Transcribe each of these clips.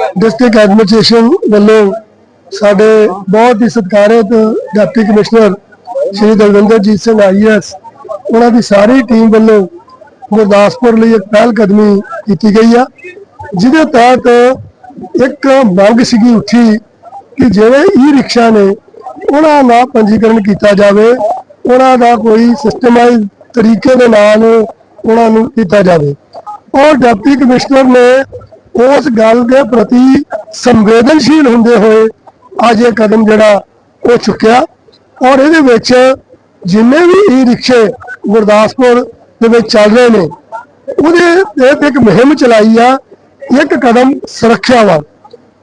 District administration ਵੱਲੋਂ ਸਾਡੇ ਬਹੁਤ ਹੀ ਸਤਿਕਾਰਤ deputy commissioner Shri Dalwinderjit Singh IAS, ਉਹਨਾਂ ਦੀ ਸਾਰੀ ਟੀਮ ਵੱਲੋਂ ਗੁਰਦਾਸਪੁਰ ਲਈ ਇੱਕ ਪਹਿਲ ਕਦਮੀ ਕੀਤੀ ਗਈ ਆ, ਜਿਹਦੇ ਤਹਿਤ ਇੱਕ ਮੰਗ ਸੀਗੀ ਉੱਠੀ ਕਿ ਜਿਹੜੇ ਈ ਰਿਕਸ਼ਾ ਨੇ ਉਹਨਾਂ ਦਾ ਪੰਜੀਕਰਨ ਕੀਤਾ ਜਾਵੇ, ਉਹਨਾਂ ਦਾ ਕੋਈ ਸਿਸਟਮਾਈਜ਼ ਤਰੀਕੇ ਦੇ ਨਾਲ ਉਹਨਾਂ ਨੂੰ ਕੀਤਾ ਜਾਵੇ। ਔਰ ਡਿਪਟੀ ਕਮਿਸ਼ਨਰ ਨੇ ਉਸ ਗੱਲ ਦੇ ਪ੍ਰਤੀ ਸੰਵੇਦਨਸ਼ੀਲ ਹੁੰਦੇ ਹੋਏ ਅੱਜ ਇਹ ਕਦਮ ਜਿਹੜਾ ਉਹ ਚੁੱਕਿਆ। ਔਰ ਇਹਦੇ ਵਿੱਚ ਜਿੰਨੇ ਵੀ ਈ ਰਿਕਸ਼ੇ ਗੁਰਦਾਸਪੁਰ ਦੇ ਵਿੱਚ ਚੱਲ ਰਹੇ ਨੇ, ਉਹਦੇ ਇਹ ਇੱਕ ਮੁਹਿੰਮ ਚਲਾਈ ਆ, ਇੱਕ ਕਦਮ ਸੁਰੱਖਿਆ ਵੱਲ।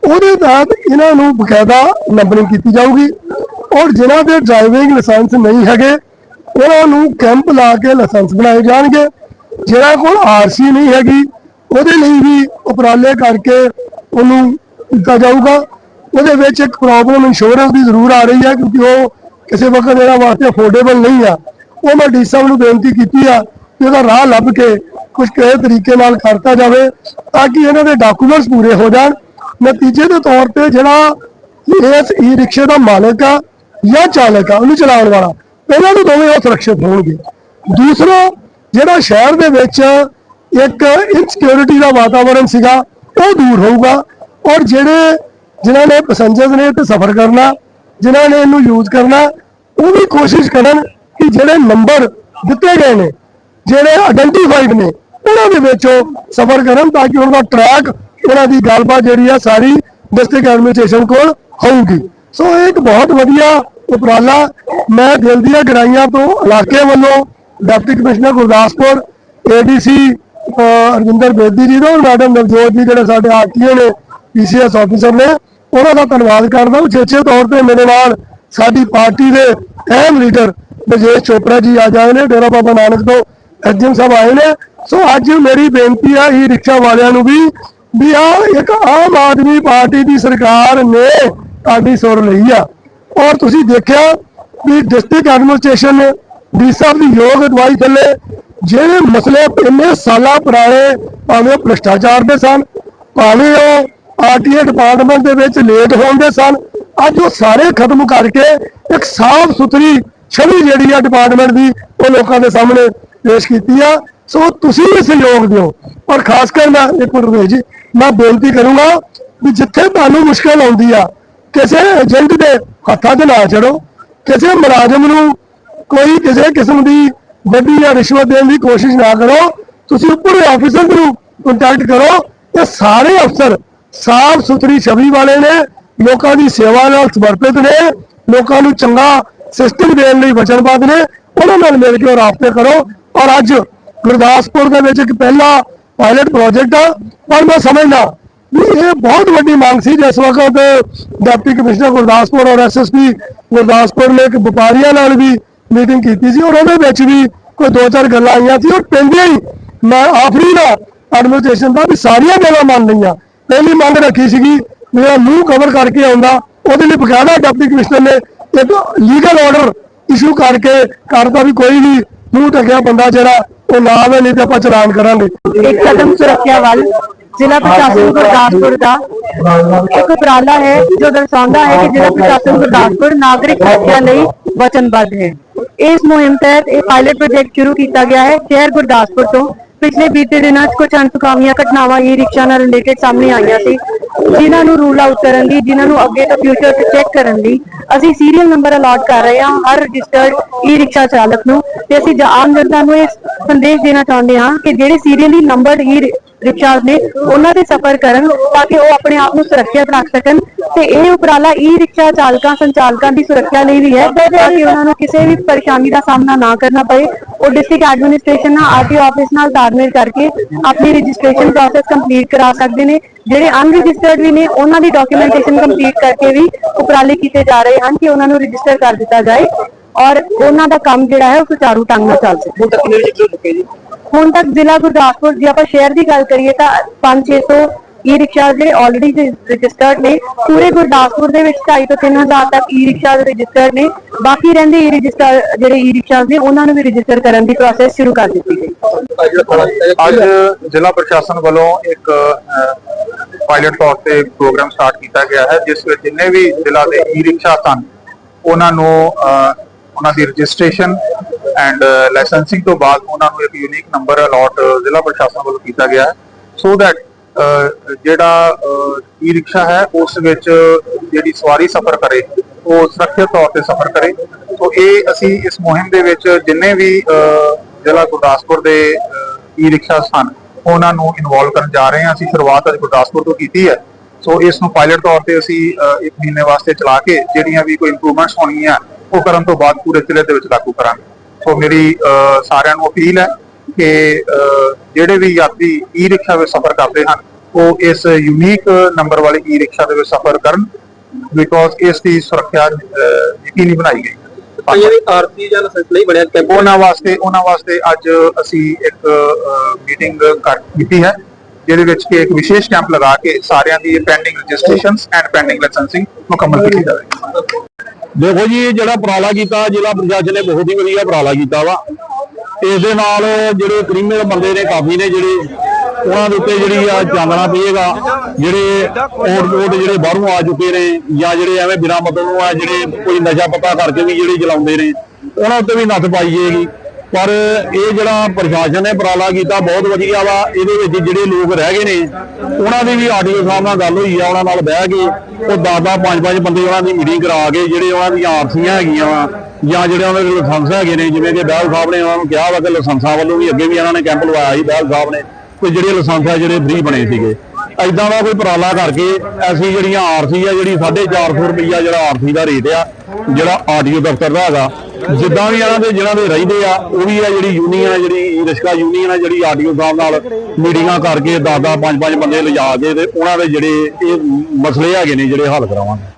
ਉਹਦੇ ਤਹਿਤ ਇਹਨਾਂ ਨੂੰ ਬਕਾਇਦਾ ਨੰਬਰਿੰਗ ਕੀਤੀ ਜਾਊਗੀ। ਔਰ ਜਿਨ੍ਹਾਂ ਦੇ ਡਰਾਈਵਿੰਗ ਲਾਇਸੈਂਸ ਨਹੀਂ ਹੈਗੇ, ਉਹਨਾਂ ਨੂੰ ਕੈਂਪ ਲਾ ਕੇ ਲਾਇਸੈਂਸ ਬਣਾਏ ਜਾਣਗੇ। ਜਿਹੜਾ ਕੋਲ ਆਰਸੀ ਨਹੀਂ ਹੈਗੀ ਉਹਦੇ ਲਈ ਵੀ ਉਪਰਾਲੇ ਕਰਕੇ ਉਹਨੂੰ ਦਿੱਤਾ ਜਾਊਗਾ। ਉਹਦੇ ਵਿੱਚ ਇੱਕ ਪ੍ਰੋਬਲਮ ਇੰਸ਼ੋਰੈਂਸ ਦੀ ਜ਼ਰੂਰ ਆ ਰਹੀ ਹੈ ਕਿਉਂਕਿ ਉਹ ਕਿਸੇ ਵਕਤ ਇਹਨਾਂ ਵਾਸਤੇ ਅਫੋਰਡੇਬਲ ਨਹੀਂ ਆ। ਉਹ ਮੈਂ ਡੀ ਸਾਹਿਬ ਨੂੰ ਬੇਨਤੀ ਕੀਤੀ ਆ ਕਿ ਉਹਦਾ ਰਾਹ ਲੱਭ ਕੇ ਕੁਝ ਕਿਸੇ ਤਰੀਕੇ ਨਾਲ ਕਰਤਾ ਜਾਵੇ ਤਾਂ ਕਿ ਇਹਨਾਂ ਦੇ ਡਾਕੂਮੈਂਟਸ ਪੂਰੇ ਹੋ ਜਾਣ। ਨਤੀਜੇ ਦੇ ਤੌਰ ਤੇ ਜਿਹੜਾ ਇਸ ਈ ਰਿਕਸ਼ੇ ਦਾ ਮਾਲਕ ਆ ਜਾਂ ਚਾਲਕ ਆ, ਉਹਨੂੰ ਚਲਾਉਣ ਵਾਲਾ ਇਹਨਾਂ ਨੂੰ ਦੋਵੇਂ ਉਹ ਸੁਰੱਖਿਅਤ ਹੋਣਗੇ। ਦੂਸਰਾ, ਜਿਹੜਾ ਸ਼ਹਿਰ ਦੇ ਵਿੱਚ ਇੱਕ ਇਨਸਿਕਿਉਰਿਟੀ ਦਾ ਵਾਤਾਵਰਣ ਸੀਗਾ, ਉਹ ਦੂਰ ਹੋਊਗਾ। ਔਰ ਜਿਹੜੇ, ਜਿਨ੍ਹਾਂ ਨੇ ਪੈਸੇਂਜਰਸ ਨੇ ਤੇ ਸਫ਼ਰ ਕਰਨਾ, ਜਿਨ੍ਹਾਂ ਨੇ ਇਹਨੂੰ ਯੂਜ਼ ਕਰਨਾ, ਉਹ ਵੀ ਕੋਸ਼ਿਸ਼ ਕਰਨ ਕਿ ਜਿਹੜੇ ਨੰਬਰ ਦਿੱਤੇ ਗਏ ਨੇ, ਜਿਹੜੇ ਆਇਡੈਂਟੀਫਾਈਡ ਨੇ, ਉਹਨਾਂ ਦੇ ਵਿੱਚ ਉਹ ਸਫ਼ਰ ਕਰਨ ਤਾਂ ਕਿ ਉਹਨਾਂ ਦਾ ਟਰੈਕ ਉਹਨਾਂ ਦੀ ਗੱਲਬਾਤ ਜਿਹੜੀ ਆ ਸਾਰੀ ਡਿਸਟ੍ਰਿਕਟ ਐਡਮਿਨਿਸਟ੍ਰੇਸ਼ਨ ਕੋਲ ਹੋਊਗੀ। ਸੋ ਇਹ ਇੱਕ ਬਹੁਤ ਵਧੀਆ ਉਪਰਾਲਾ, ਮੈਂ ਦਿਲ ਦੀਆਂ ਗਰਾਈਆਂ ਤੋਂ ਇਲਾਕੇ ਵੱਲੋਂ, deputy commissioner Gurdaspur ADC Arvinder Bedi ji ਦਾ ਔਰ ਮੈਡਮ ਨਵਜੋਤ ਜੀ ਜਿਹੜੇ ਸਾਡੇ ਆਰਟੀਓ ਨੇ, ਪੀਸੀਐਸ ਆਫੀਸਰ ਨੇ, ਉਹਨਾਂ ਦਾ ਧੰਨਵਾਦ ਕਰਦਾ ਉਚੇਚੇ ਤੌਰ ਤੇ ਮੇਰੇ ਨਾਲ ਸਾਡੀ ਪਾਰਟੀ ਦੇ ਅਹਿਮ ਲੀਡਰ ਬਜੇਸ਼ ਚੋਪੜਾ ਜੀ ਅੱਜ ਆਏ ਨੇ, ਡੇਰਾ ਬਾਬਾ ਨਾਨਕ ਤੋਂ ਐਸਡੀਐਮ ਸਾਹਿਬ ਆਏ ਨੇ। ਸੋ ਅੱਜ ਮੇਰੀ ਬੇਨਤੀ ਆ ਹੀ ਰਿਕਸ਼ਾ ਵਾਲਿਆਂ ਨੂੰ ਵੀ ਵੀ ਆ ਇੱਕ ਆਮ ਆਦਮੀ ਪਾਰਟੀ ਦੀ ਸਰਕਾਰ ਨੇ ਤੁਹਾਡੀ ਸੁਰ ਲਈ ਆ। ਔਰ ਤੁਸੀਂ ਦੇਖਿਆ ਵੀ ਡਿਸਟ੍ਰਿਕਟ ਐਡਮਿਨਿਸਟ੍ਰੇਸ਼ਨ ਨੇ ਡੀ ਸਾਹਿਬ ਦੀ ਯੋਗ ਅਗਵਾਈ ਥੱਲੇ ਜਿਹੜੇ ਮਸਲੇ ਇੰਨੇ ਸਾਲਾਂ ਪੁਰਾਣੇ ਭਾਵੇਂ ਉਹ ਭ੍ਰਿਸ਼ਟਾਚਾਰ ਦੇ ਸਨ, ਭਾਵੇਂ ਉਹ ਆਰਟੀਏ ਡਿਪਾਰਟਮੈਂਟ ਦੇ ਵਿੱਚ ਲੇਟ ਹੋਣ ਦੇ ਸਨ, ਅੱਜ ਉਹ ਸਾਰੇ ਖਤਮ ਕਰਕੇ ਇੱਕ ਸਾਫ਼ ਸੁਥਰੀ ਛਵੀ ਜਿਹੜੀ ਆ ਡਿਪਾਰਟਮੈਂਟ ਦੀ ਉਹ ਲੋਕਾਂ ਦੇ ਸਾਹਮਣੇ ਪੇਸ਼ ਕੀਤੀ ਆ। ਸੋ ਤੁਸੀਂ ਵੀ ਸਹਿਯੋਗ ਦਿਓ। ਔਰ ਖਾਸ ਕਰ ਮੈਂ ਇੱਕ ਮਿੰਟ ਰੁਕੋ ਜੀ, ਮੈਂ ਬੇਨਤੀ ਕਰੂੰਗਾ ਵੀ ਜਿੱਥੇ ਤੁਹਾਨੂੰ ਮੁਸ਼ਕਲ ਆਉਂਦੀ ਆ, ਕਿਸੇ ਏਜੰਟ ਦੇ ਹੱਥਾਂ 'ਚ ਨਾ ਚੜੋ ਕਿਸੇ ਮੁਲਾਜ਼ਮ ਨੂੰ ਕੋਈ ਕਿਸੇ ਕਿਸਮ ਦੀ ਵੱਡੀ ਜਾਂ ਰਿਸ਼ਵਤ ਦੇਣ ਦੀ ਕੋਸ਼ਿਸ਼ ਨਾ ਕਰੋ। ਤੁਸੀਂ ਉੱਪਰ ਆਫੀਸਰ ਨੂੰ ਕੰਟੈਕਟ ਕਰੋ। ਤੇ ਸਾਰੇ ਅਫਸਰ ਸਾਫ਼ ਸੁਥਰੀ ਛਵੀ ਵਾਲੇ ਨੇ, ਲੋਕਾਂ ਦੀ ਸੇਵਾ ਨਾਲ ਸਮਰਪਿਤ ਨੇ, ਲੋਕਾਂ ਨੂੰ ਚੰਗਾ ਸਿਸਟਮ ਦੇਣ ਲਈ ਵਚਨਬੱਧ ਨੇ। ਉਹਨਾਂ ਨਾਲ ਮਿਲ ਕੇ ਰਾਬਤੇ ਕਰੋ। ਔਰ ਅੱਜ ਗੁਰਦਾਸਪੁਰ ਦੇ ਵਿੱਚ ਇੱਕ ਪਹਿਲਾ ਪਾਇਲਟ ਪ੍ਰੋਜੈਕਟ ਆ। ਪਰ ਮੈਂ ਸਮਝਦਾ ਵੀ ਇਹ ਬਹੁਤ ਵੱਡੀ ਮੰਗ ਸੀ ਜਿਸ ਵਕਤ ਡਿਪਟੀ ਕਮਿਸ਼ਨਰ ਗੁਰਦਾਸਪੁਰ ਔਰ ਐਸਐਸਪੀ ਗੁਰਦਾਸਪੁਰ ਨੇ ਇੱਕ ਵਪਾਰੀਆਂ ਨਾਲ ਵੀ ਮੀਟਿੰਗ ਕੀਤੀ ਸੀ ਔਰ ਉਹਦੇ ਵਿੱਚ ਵੀ ਕੋਈ ਦੋ ਚਾਰ ਗੱਲਾਂ ਆਈਆਂ ਸੀ ਔਰ ਪੈਂਦੀਆਂ ਹੀ, ਮੈਂ ਆਖਰੀ ਦਾ ਐਡਮਿਨਿਸਟ੍ਰੇਸ਼ਨ ਦਾ ਵੀ ਸਾਰੀਆਂ ਗੱਲਾਂ ਮੰਨ ਲਈਆਂ। ਪਹਿਲੀ ਮੰਗ ਰੱਖੀ ਸੀਗੀ, ਮੇਰਾ ਮੂੰਹ ਕਵਰ ਕਰਕੇ ਆਉਂਦਾ, ਉਹਦੇ ਲਈ ਬਕਾਇਦਾ ਡਿਪਟੀ ਕਮਿਸ਼ਨਰ ਨੇ ਇੱਕ ਲੀਗਲ ਆਰਡਰ ਇਸ਼ੂ ਕਰਕੇ ਕਰਦਾ ਵੀ ਕੋਈ ਵੀ ਮੂੰਹ ਢੱਕਿਆ ਬੰਦਾ ਜਿਹੜਾ, ਉਹ ਨਾ ਆਵੇ, ਨਹੀਂ ਤੇ ਆਪਾਂ ਚਲਾਨ ਕਰਾਂਗੇ। ਇੱਕ ਕਦਮ ਸੁਰੱਖਿਆ ਵੱਲ, ਜ਼ਿਲ੍ਹਾ ਪ੍ਰਸ਼ਾਸਨ ਗੁਰਦਾਸਪੁਰ ਦਾ ਇੱਕ ਉਪਰਾਲਾ ਹੈ, ਜੋ ਦਰਸਾਉਂਦਾ ਹੈ ਕਿ ਜ਼ਿਲ੍ਹਾ ਪ੍ਰਸ਼ਾਸਨ ਗੁਰਦਾਸਪੁਰ ਨਾਗਰਿਕ ਸੁਰੱਖਿਆ ਲਈ ਵਚਨਬੱਧ ਹੈ। ਇਸ ਮੁਹਿੰਮ ਤਹਿਤ ਇਹ ਪਾਇਲਟ ਪ੍ਰੋਜੈਕਟ ਸ਼ੁਰੂ ਕੀਤਾ ਗਿਆ ਹੈ ਸ਼ਹਿਰ ਗੁਰਦਾਸਪੁਰ ਤੋਂ। ਪਿਛਲੇ ਬੀਤੇ ਦਿਨਾਂ 'ਚ ਕੁਝ ਅਣਸੁਖਾਵੀਆਂ ਘਟਨਾਵਾਂ ਈ ਰਿਕਸ਼ਾ ਨਾਲ ਰਿਲੇਟਡ ਸਾਹਮਣੇ ਆਈਆਂ ਸੀ, ਜਿਨ੍ਹਾਂ ਨੂੰ ਰੂਲ ਆਊਟ ਕਰਨ ਦੀ, ਜਿਨ੍ਹਾਂ ਨੂੰ ਅੱਗੇ ਤੋਂ ਫਿਊਚਰ 'ਚ ਚੈੱਕ ਕਰਨ ਲਈ ਅਸੀਂ ਸੀਰੀਅਲ ਨੰਬਰ ਅਲਾਟ ਕਰ ਰਹੇ ਹਾਂ ਹਰ ਰਜਿਸਟਰਡ ਈ ਰਿਕਸ਼ਾ ਚਾਲਕ ਨੂੰ ਤੇ ਅਸੀਂ ਆਮ ਜਨਤਾ ਨੂੰ ਇਹ ਸੰਦੇਸ਼ ਦੇਣਾ ਚਾਹੁੰਦੇ ਹਾਂ ਕਿ ਜਿਹੜੇ ਸੀਰੀਅਲੀ ਨੰਬਰਡ ਈ ਰਿਕਸ਼ਾਸ ਨੇ ਉਹਨਾਂ ਦੇ ਸਫ਼ਰ ਕਰਨ ਤਾਂ ਕਿ ਉਹ ਆਪਣੇ ਆਪ ਨੂੰ ਸੁਰੱਖਿਅਤ ਰੱਖ ਸਕਣ ਤੇ ਇਹ ਉਪਰਾਲਾ ਈ ਰਿਕਸ਼ਾ ਚਾਲਕਾਂ, ਸੰਚਾਲਕਾਂ ਦੀ ਸੁਰੱਖਿਆ ਲਈ ਵੀ ਹੈ ਤਾਂ ਕਿ ਉਹਨਾਂ ਨੂੰ ਕਿਸੇ ਵੀ ਪਰੇਸ਼ਾਨੀ ਦਾ ਸਾਹਮਣਾ ਨਾ ਕਰਨਾ ਪਏ। ਉਹ ਡਿਸਟ੍ਰਿਕਟ ਐਡਮਿਨਿਸਟ੍ਰੇਸ਼ਨ ਨਾਲ ਆਰਟੀਓ ਆਫਿਸ ਨਾਲ ਤਾਲਮੇਲ ਕਰਕੇ ਆਪਣੀ ਰਜਿਸਟ੍ਰੇਸ਼ਨ ਪ੍ਰੋਸੈਸ ਕੰਪਲੀਟ ਕਰਾ ਸਕਦੇ ਨੇ। ਜਿਹੜੇ ਅਨਰਜਿਸਟਰਡ ਵੀ ਨੇ, ਉਹਨਾਂ ਦੀ ਡਾਕੂਮੈਂਟੇਸ਼ਨ ਕੰਪਲੀਟ ਕਰਕੇ ਵੀ ਉਪਰਾਲੇ ਕੀਤੇ ਜਾ ਰਹੇ ਹਨ ਕਿ ਉਹਨਾਂ ਨੂੰ ਰਜਿਸਟਰ ਕਰ ਦਿੱਤਾ ਜਾਏ ਔਰ ਉਹਨਾਂ ਦਾ ਕੰਮ ਜਿਹੜਾ ਹੈ ਉਹ ਸੁਚਾਰੂ ਢੰਗ ਨਾਲ ਚੱਲ ਸਕੇ। ਹੁਣ ਤੱਕ ਕਿੰਨੇ ਰਜਿਸਟਰ ਚੁੱਕੇ ਜੀ? ਹੁਣ ਤੱਕ ਜ਼ਿਲ੍ਹਾ ਗੁਰਦਾਸਪੁਰ ਜੇ ਆਪਾਂ ਸ਼ਹਿਰ ਦੀ ਗੱਲ ਕਰੀਏ ਤਾਂ 5-600 ਈ ਰਿਕਸ਼ਾ ਜਿਹੜੇ ਆਲਰੇਡੀ ਰਜਿਸਟਰਡ ਨੇ ਪੂਰੇ ਗੁਰਦਾਸਪੁਰ ਦੇ ਵਿੱਚ 2.5 ਤੋਂ 3000 ਤੱਕ ਈ ਰਿਕਸ਼ਾ ਰਜਿਸਟਰਡ ਨੇ। ਬਾਕੀ ਰਹਿੰਦੇ ਈ ਰਜਿਸਟਰ ਜਿਹੜੇ ਈ ਰਿਕਸ਼ਾ ਨੇ ਉਹਨਾਂ ਨੂੰ ਵੀ ਰਜਿਸਟਰ ਕਰਨ ਦੀ ਪ੍ਰੋਸੈਸ ਸ਼ੁਰੂ ਕਰ ਦਿੱਤੀ ਗਈ। ਅੱਜ ਜ਼ਿਲ੍ਹਾ ਪ੍ਰਸ਼ਾਸਨ ਵੱਲੋਂ ਇੱਕ ਪਾਇਲਟ ਤੌਰ ਤੇ ਪ੍ਰੋਗਰਾਮ ਸਟਾਰਟ ਕੀਤਾ ਗਿਆ ਹੈ ਜਿਸ ਵਿੱਚ ਜਿੰਨੇ ਵੀ ਜ਼ਿਲ੍ਹਾ ਦੇ ਈ ਰਿਕਸ਼ਾ ਸਨ ਉਹਨਾਂ ਨੂੰ ਅਹ, ਉਹਨਾਂ ਦੀ ਰਜਿਸਟ੍ਰੇਸ਼ਨ ਐਂਡ ਲਾਇਸੈਂਸਿੰਗ uh, ਤੋਂ ਬਾਅਦ ਉਹਨਾਂ ਨੂੰ ਇੱਕ ਯੂਨੀਕ ਨੰਬਰ ਅਲਾਟ ਜ਼ਿਲ੍ਹਾ ਪ੍ਰਸ਼ਾਸਨ ਵੱਲੋਂ ਕੀਤਾ ਗਿਆ ਹੈ। ਸੋ ਦੈਟ uh, ਜਿਹੜਾ uh, ਈ ਰਿਕਸ਼ਾ ਹੈ, ਉਸ ਵਿੱਚ ਜਿਹੜੀ ਸਵਾਰੀ ਸਫ਼ਰ ਕਰੇ, ਉਹ ਸੁਰੱਖਿਅਤ ਤੌਰ ਤੇ ਸਫ਼ਰ ਕਰੇ। ਸੋ ਇਹ ਅਸੀਂ ਇਸ ਮੁਹਿੰਮ ਦੇ ਵਿੱਚ ਜਿੰਨੇ ਵੀ ਜ਼ਿਲ੍ਹਾ ਗੁਰਦਾਸਪੁਰ ਦੇ ਈ ਰਿਕਸ਼ਾ ਸਨ ਉਹਨਾਂ ਨੂੰ ਇਨਵੋਲਵ ਕਰਨ ਜਾ ਰਹੇ ਹਾਂ। ਅਸੀਂ ਸ਼ੁਰੂਆਤ ਅੱਜ ਗੁਰਦਾਸਪੁਰ ਤੋਂ ਕੀਤੀ ਹੈ। ਸੋ ਇਸ ਨੂੰ ਪਾਇਲਟ ਤੌਰ ਤੇ ਅਸੀਂ ਇੱਕ ਮਹੀਨੇ ਵਾਸਤੇ ਚਲਾ ਕੇ, ਜਿਹੜੀਆਂ ਵੀ ਕੋਈ ਇੰਪਰੂਵਮੈਂਟਸ ਹੋਣਗੀਆਂ, ਉਹ ਕਰਨ ਤੋਂ ਬਾਅਦ ਪੂਰੇ ਜ਼ਿਲ੍ਹੇ ਦੇ ਵਿੱਚ ਲਾਗੂ ਕਰਾਂਗੇ। ਸੋ ਮੇਰੀ ਸਾਰਿਆਂ ਨੂੰ ਅਪੀਲ ਹੈ ਕਿ ਜਿਹੜੇ ਵੀ ਯਾਤਰੀ ਈ ਰਿਕਸ਼ਾ ਵਿੱਚ ਸਫ਼ਰ ਕਰਦੇ ਹਨ ਉਹ ਇਸ ਯੂਨੀਕ ਨੰਬਰ ਵਾਲੀ ਈ ਰਿਕਸ਼ਾ ਦੇ ਵਿੱਚ ਸਫ਼ਰ ਕਰਨ ਬਿਕੋਜ਼ ਇਸ ਦੀ ਸੁਰੱਖਿਆ ਯਕੀਨੀ ਬਣਾਈ ਗਈ। ਹੈ ਕਈਆਂ ਦੀ ਆਰਤੀ ਜਾਂ ਲਾਇਸੈਂਸ ਨਹੀਂ ਬਣਿਆ ਕੈਂਪ। ਉਹਨਾਂ ਵਾਸਤੇ ਉਹਨਾਂ ਵਾਸਤੇ ਅੱਜ ਅਸੀਂ ਇੱਕ ਮੀਟਿੰਗ ਕਰ ਕੀਤੀ ਹੈ ਜਿਹਦੇ ਵਿੱਚ ਕਿ ਇੱਕ ਵਿਸ਼ੇਸ਼ ਕੈਂਪ ਲਗਾ ਕੇ ਸਾਰਿਆਂ ਦੀ pending registrations and pending licensing ਮੁਕੰਮਲ ਕੀਤੀ ਜਾਵੇਗੀ ਦੇਖੋ ਜੀ ਇਹ ਜਿਹੜਾ ਉਪਰਾਲਾ ਕੀਤਾ, ਜ਼ਿਲ੍ਹਾ ਪ੍ਰਸ਼ਾਸਨ ਨੇ ਬਹੁਤ ਹੀ ਵਧੀਆ ਉਪਰਾਲਾ ਕੀਤਾ ਵਾ। ਇਸ ਦੇ ਨਾਲ ਜਿਹੜੇ ਕ੍ਰਿਮੀਨਲ ਬੰਦੇ ਨੇ, ਕਾਫੀ ਨੇ ਜਿਹੜੇ ਉਹਨਾਂ ਦੇ ਉੱਤੇ ਜਿਹੜੀ ਆ ਚਾਨਣਾ ਪਏਗਾ, ਜਿਹੜੇ ਓਟ ਓਟ ਜਿਹੜੇ ਬਾਹਰੋਂ ਆ ਚੁੱਕੇ ਨੇ, ਜਾਂ ਜਿਹੜੇ ਐਵੇਂ ਬਿਨਾਂ ਮਤਲਬ ਨੂੰ ਆ ਜਿਹੜੇ ਕੋਈ ਨਸ਼ਾ ਪਤਾ ਕਰਕੇ ਵੀ ਜਿਹੜੇ ਚਲਾਉਂਦੇ ਨੇ, ਉਹਨਾਂ ਉੱਤੇ ਵੀ ਨੱਥ ਪਾਈ ਜਾਏਗੀ। ਪਰ ਇਹ ਜਿਹੜਾ ਪ੍ਰਸ਼ਾਸਨ ਨੇ ਉਪਰਾਲਾ ਕੀਤਾ, ਬਹੁਤ ਵਧੀਆ ਵਾ। ਇਹਦੇ ਵਿੱਚ ਜਿਹੜੇ ਲੋਕ ਰਹਿ ਗਏ ਨੇ, ਉਹਨਾਂ ਦੀ ਵੀ ਆਡੀਓ ਸਾਹਿਬ ਨਾਲ ਗੱਲ ਹੋਈ ਆ, ਉਹਨਾਂ ਨਾਲ ਬਹਿ ਕੇ ਉਹ ਦਾਦਾ ਪੰਜ ਪੰਜ ਬੰਦੇ ਉਹਨਾਂ ਦੀ ਮੀਟਿੰਗ ਕਰਾ ਕੇ ਜਿਹੜੇ ਉਹਨਾਂ ਦੀਆਂ ਆਰਸੀਆਂ ਹੈਗੀਆਂ ਵਾ, ਜਾਂ ਜਿਹੜੇ ਉਹਨਾਂ ਦੇ ਲਾਇਸੈਂਸ ਹੈਗੇ ਨੇ, ਜਿਵੇਂ ਕਿ ਬਹਿਲ ਸਾਹਿਬ ਨੇ ਉਹਨਾਂ ਨੂੰ ਕਿਹਾ ਵਾ ਕਿ ਲਾਇਸੈਂਸਾਂ ਵੱਲੋਂ ਵੀ ਅੱਗੇ ਵੀ ਇਹਨਾਂ ਨੇ ਕੈਂਪ ਲਵਾਇਆ ਸੀ ਬਹਿਲ ਸਾਹਿਬ ਨੇ ਕੋਈ ਜਿਹੜੇ ਲਾਇਸੈਂਸ ਆ, ਜਿਹੜੇ ਫ੍ਰੀ ਬਣੇ ਸੀਗੇ। ਐਦਾਂ ਦਾ ਕੋਈ ਉਪਰਾਲਾ ਕਰਕੇ ਅਸੀਂ ਜਿਹੜੀਆਂ ਆਰਸੀ ਆ, ਜਿਹੜੀ 450 ਰੁਪਈਆ ਜਿਹੜਾ ਆਰਸੀ ਦਾ ਰੇਟ ਆ, ਜਿਹੜਾ ਆਡੀਓ ਦਫ਼ਤਰ ਦਾ ਹੈਗਾ ਜਿੱਦਾਂ ਵੀ ਇਹਨਾਂ ਦੇ ਜਿਹਨਾਂ ਦੇ ਰਹਿੰਦੇ ਆ, ਉਹ ਵੀ ਆ ਜਿਹੜੀ ਯੂਨੀਅਨ ਆ, ਜਿਹੜੀ ਰਿਸ਼ਕਾ ਯੂਨੀਅਨ ਆ, ਜਿਹੜੀ ਆਰਡੀਓ ਸਾਹਿਬ ਨਾਲ ਮੀਟਿੰਗਾਂ ਕਰਕੇ 10 10 5 5 ਬੰਦੇ ਲਿਜਾ ਕੇ ਤੇ ਉਹਨਾਂ ਦੇ ਜਿਹੜੇ ਇਹ ਮਸਲੇ ਹੈਗੇ ਨੇ, ਜਿਹੜੇ ਹੱਲ ਕਰਾਵਾਂਗੇ।